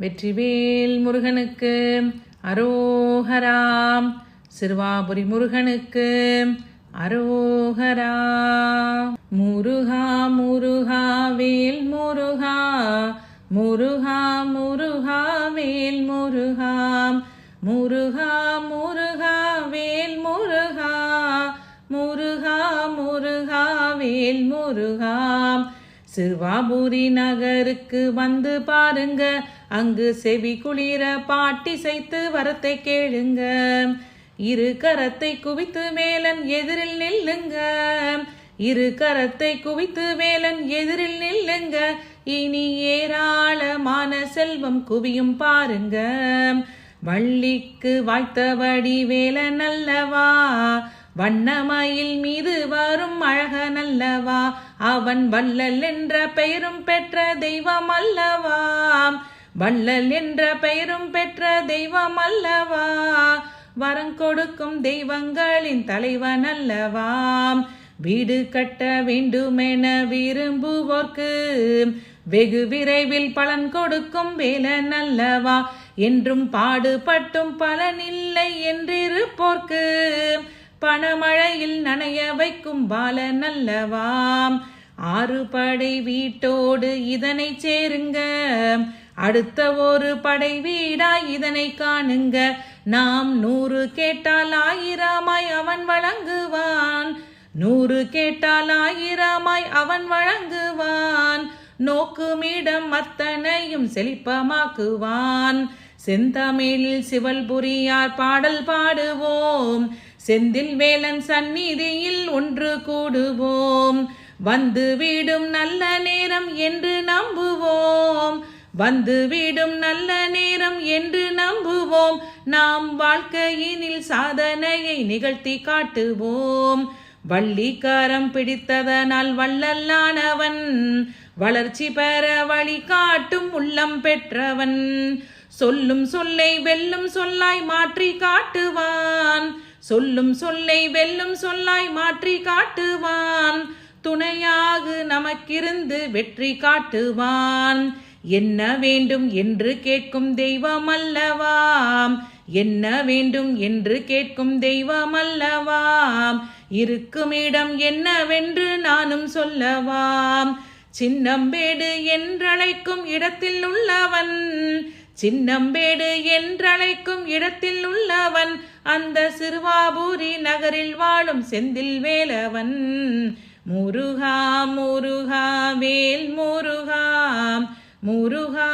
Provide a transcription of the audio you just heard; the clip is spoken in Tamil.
வெற்றிவேல் முருகனுக்கு அரோகராம். சிறுவாபுரி முருகனுக்கு அரோகரா. முருகா முருகா வேல் முருகா. முருகா முருகா வேல் முருகா. முருகா முருகா வேல் முருகா. முருகா முருகா வேல் முருகா. சிறுவாபுரி நகருக்கு வந்து பாருங்க. அங்கு செவி குளிர பாட்டி செய்து வரத்தை கேளுங்க. இரு கரத்தை குவித்து மேலன் எதிரில் நில்லுங்க. இரு கரத்தை குவித்து மேலன் எதிரில் நில்லுங்க. இனி ஏராளமான செல்வம் குவியும் பாருங்க. வள்ளிக்கு வாய்த்தபடி வேலை நல்லவா வண்ணமயில் மீது வரும் அழகன் அல்லவா அவன் வள்ளல் என்ற பெயரும் பெற்ற தெய்வம் அல்லவா வள்ளல் என்ற பெயரும் பெற்ற தெய்வம் அல்லவா வரம் கொடுக்கும் தெய்வங்களின் தலைவன் அல்லவா வீடு கட்ட வேண்டுமென விரும்புவோர்க்கு வெகு விரைவில் பலன் கொடுக்கும் வேலன் அல்லவா என்றும் பாடுபட்டும் பலனில்லை என்றிருப்போர்க்கு பணமழையில் நனைய வைக்கும் பாலன் அல்லவாம். ஆறு படை வீட்டோடு இதனை சேருங்க. அடுத்த ஒரு படை வீடாய் இதனை காணுங்க. நாம் நூறு கேட்டால் ஆயிரமாய் அவன் வழங்குவான். நூறு கேட்டால் ஆயிரமாய் அவன் வழங்குவான். நோக்குமிடம் அத்தனையும் செழிப்பமாக்குவான். செந்தமிழில் சிவல்புரியார் பாடல் பாடுவோம். செந்தில் வேலன் சந்நிதியில் ஒன்று கூடுவோம். வந்து வீடும் நல்ல நேரம் என்று நம்புவோம். வந்து வீடும் நல்ல நேரம் என்று நம்புவோம். நாம் வாழ்க்கையினில் சாதனையை நிகழ்த்தி காட்டுவோம். வள்ளிக்காரம் பிடித்ததனால் வள்ளல்லானவன் வளர்ச்சி பெற வழி காட்டும் உள்ளம் பெற்றவன். சொல்லும் சொல்லை வெல்லும் சொல்லாய் மாற்றி காட்டுவான். சொல்லும் சொல்லை வெல்லும் சொல்லாய் மாற்றி காட்டுவான். துணையாக நமக்கிருந்து வெற்றி காட்டுவான். என்ன வேண்டும் என்று கேட்கும் தெய்வம் அல்லவாம். என்ன வேண்டும் என்று கேட்கும் தெய்வம் அல்லவாம். இருக்கும் இடம் என்னவென்று நானும் சொல்லவாம். சின்னம்பேடு என்றழைக்கும் இடத்தில் உள்ளவன். சின்னம்பேடு என்றழைக்கும் இடத்தில் உள்ள உள்ளவன் அந்த சிறுவாபூரி நகரில் வாழும் செந்தில் வேலவன். முருகா முருகா வேல் முருகா முருகா